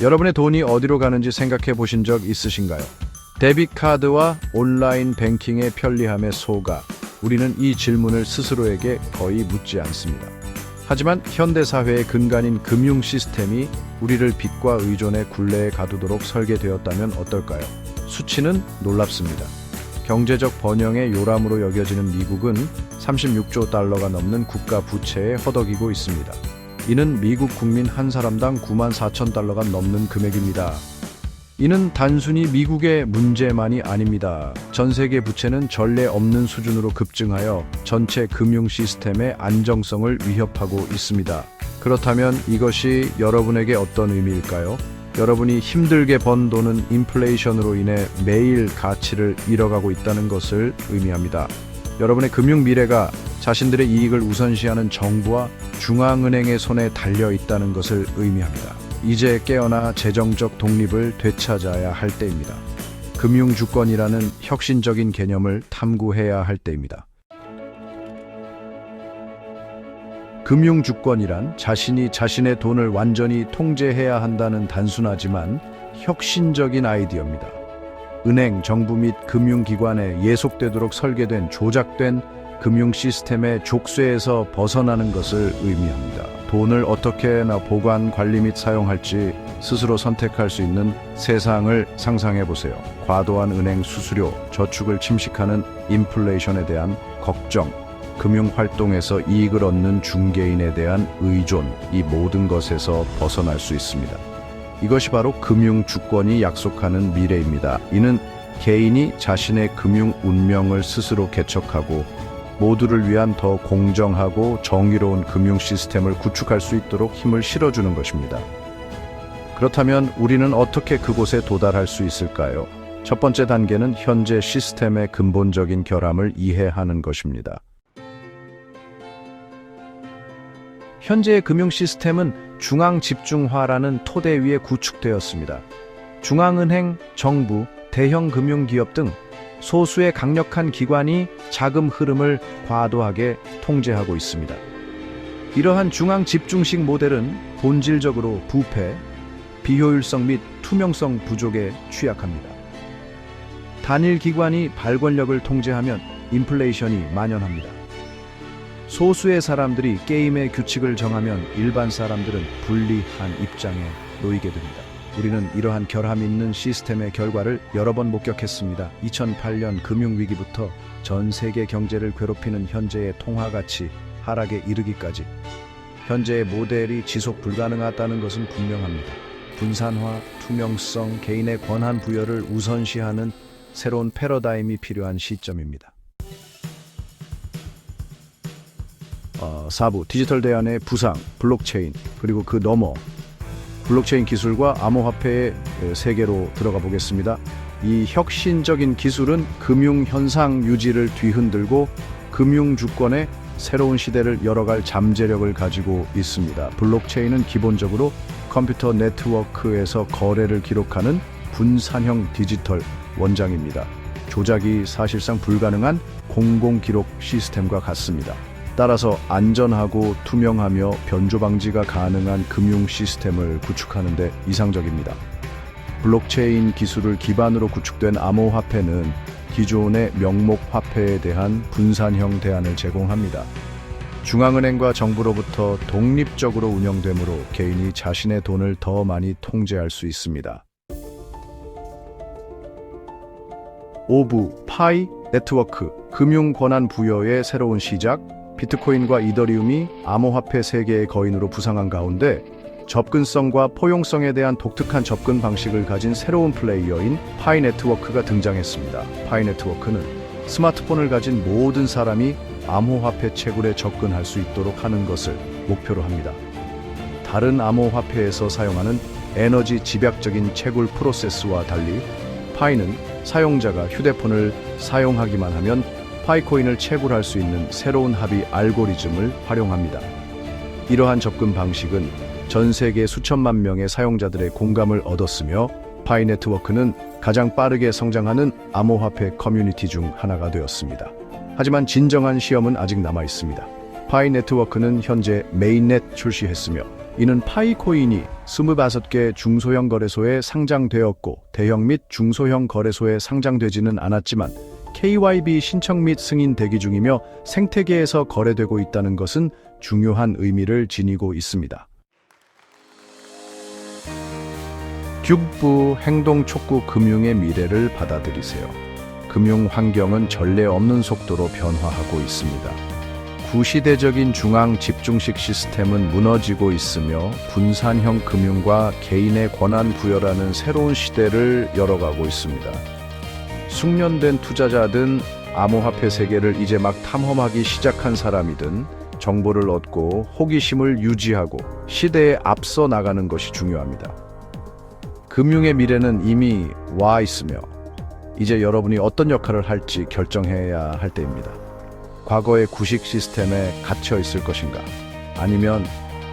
여러분의 돈이 어디로 가는지 생각해 보신 적 있으신가요? 데빗 카드와 온라인 뱅킹의 편리함에 속아 우리는 이 질문을 스스로에게 거의 묻지 않습니다. 하지만 현대 사회의 근간인 금융 시스템이 우리를 빚과 의존의 굴레에 가두도록 설계되었다면 어떨까요? 수치는 놀랍습니다. 경제적 번영의 요람으로 여겨지는 미국은 36조 달러가 넘는 국가 부채에 허덕이고 있습니다. 이는 미국 국민 한 사람당 9만 4천 달러가 넘는 금액입니다. 이는 단순히 미국의 문제만이 아닙니다. 전 세계 부채는 전례 없는 수준으로 급증하여 전체 금융 시스템의 안정성을 위협하고 있습니다. 그렇다면 이것이 여러분에게 어떤 의미일까요? 여러분이 힘들게 번 돈은 인플레이션으로 인해 매일 가치를 잃어가고 있다는 것을 의미합니다. 여러분의 금융 미래가 자신들의 이익을 우선시하는 정부와 중앙은행의 손에 달려 있다는 것을 의미합니다. 이제 깨어나 재정적 독립을 되찾아야 할 때입니다. 금융 주권이라는 혁신적인 개념을 탐구해야 할 때입니다. 금융 주권이란 자신이 자신의 돈을 완전히 통제해야 한다는 단순하지만 혁신적인 아이디어입니다. 은행, 정부 및 금융기관에 예속되도록 설계된 조작된 금융 시스템의 족쇄에서 벗어나는 것을 의미합니다. 돈을 어떻게나 보관, 관리 및 사용할지 스스로 선택할 수 있는 세상을 상상해 보세요. 과도한 은행 수수료, 저축을 침식하는 인플레이션에 대한 걱정, 금융 활동에서 이익을 얻는 중개인에 대한 의존, 이 모든 것에서 벗어날 수 있습니다. 이것이 바로 금융 주권이 약속하는 미래입니다. 이는 개인이 자신의 금융 운명을 스스로 개척하고 모두를 위한 더 공정하고 정의로운 금융 시스템을 구축할 수 있도록 힘을 실어주는 것입니다. 그렇다면 우리는 어떻게 그곳에 도달할 수 있을까요? 첫 번째 단계는 현재 시스템의 근본적인 결함을 이해하는 것입니다. 현재의 금융 시스템은 중앙 집중화라는 토대 위에 구축되었습니다. 중앙은행, 정부, 대형 금융기업 등 소수의 강력한 기관이 자금 흐름을 과도하게 통제하고 있습니다. 이러한 중앙 집중식 모델은 본질적으로 부패, 비효율성 및 투명성 부족에 취약합니다. 단일 기관이 발권력을 통제하면 인플레이션이 만연합니다. 소수의 사람들이 게임의 규칙을 정하면 일반 사람들은 불리한 입장에 놓이게 됩니다. 우리는 이러한 결함 있는 시스템의 결과를 여러 번 목격했습니다. 2008년 금융위기부터 전 세계 경제를 괴롭히는 현재의 통화 가치 하락에 이르기까지 현재의 모델이 지속 불가능하다는 것은 분명합니다. 분산화, 투명성, 개인의 권한 부여를 우선시하는 새로운 패러다임이 필요한 시점입니다. 어, 4부 디지털 대안의 부상, 블록체인 그리고 그 너머 블록체인 기술과 암호화폐의 세계로 들어가 보겠습니다. 이 혁신적인 기술은 금융 현상 유지를 뒤흔들고 금융 주권의 새로운 시대를 열어갈 잠재력을 가지고 있습니다. 블록체인은 기본적으로 컴퓨터 네트워크에서 거래를 기록하는 분산형 디지털 원장입니다. 조작이 사실상 불가능한 공공 기록 시스템과 같습니다. 따라서 안전하고 투명하며 변조 방지가 가능한 금융 시스템을 구축하는 데 이상적입니다. 블록체인 기술을 기반으로 구축된 암호화폐는 기존의 명목 화폐에 대한 분산형 대안을 제공합니다. 중앙은행과 정부로부터 독립적으로 운영되므로 개인이 자신의 돈을 더 많이 통제할 수 있습니다. 5부 파이 네트워크 금융 권한 부여의 새로운 시작 비트코인과 이더리움이 암호화폐 세계의 거인으로 부상한 가운데 접근성과 포용성에 대한 독특한 접근 방식을 가진 새로운 플레이어인 파이 네트워크가 등장했습니다. 파이 네트워크는 스마트폰을 가진 모든 사람이 암호화폐 채굴에 접근할 수 있도록 하는 것을 목표로 합니다. 다른 암호화폐에서 사용하는 에너지 집약적인 채굴 프로세스와 달리 파이는 사용자가 휴대폰을 사용하기만 하면 파이코인을 채굴할 수 있는 새로운 합의 알고리즘을 활용합니다. 이러한 접근 방식은 전 세계 수천만 명의 사용자들의 공감을 얻었으며 파이 네트워크는 가장 빠르게 성장하는 암호화폐 커뮤니티 중 하나가 되었습니다. 하지만 진정한 시험은 아직 남아 있습니다. 파이 네트워크는 현재 메인넷 출시했으며 이는 파이코인이 25개 중소형 거래소에 상장되었고 대형 및 중소형 거래소에 상장되지는 않았지만 KYB 신청 및 승인 대기 중이며 생태계에서 거래되고 있다는 것은 중요한 의미를 지니고 있습니다. 규부 행동 촉구 금융의 미래를 받아들이세요. 금융 환경은 전례 없는 속도로 변화하고 있습니다. 구시대적인 중앙 집중식 시스템은 무너지고 있으며 분산형 금융과 개인의 권한 부여라는 새로운 시대를 열어가고 있습니다. 숙련된 투자자든 암호화폐 세계를 이제 막 탐험하기 시작한 사람이든 정보를 얻고 호기심을 유지하고 시대에 앞서 나가는 것이 중요합니다. 금융의 미래는 이미 와 있으며 이제 여러분이 어떤 역할을 할지 결정해야 할 때입니다. 과거의 구식 시스템에 갇혀 있을 것인가? 아니면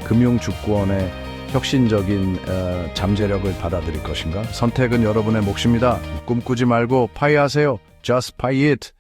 금융 주권의 혁신적인 어, 잠재력을 받아들일 것인가? 선택은 여러분의 몫입니다. 꿈꾸지 말고 파이하세요. Just pay it.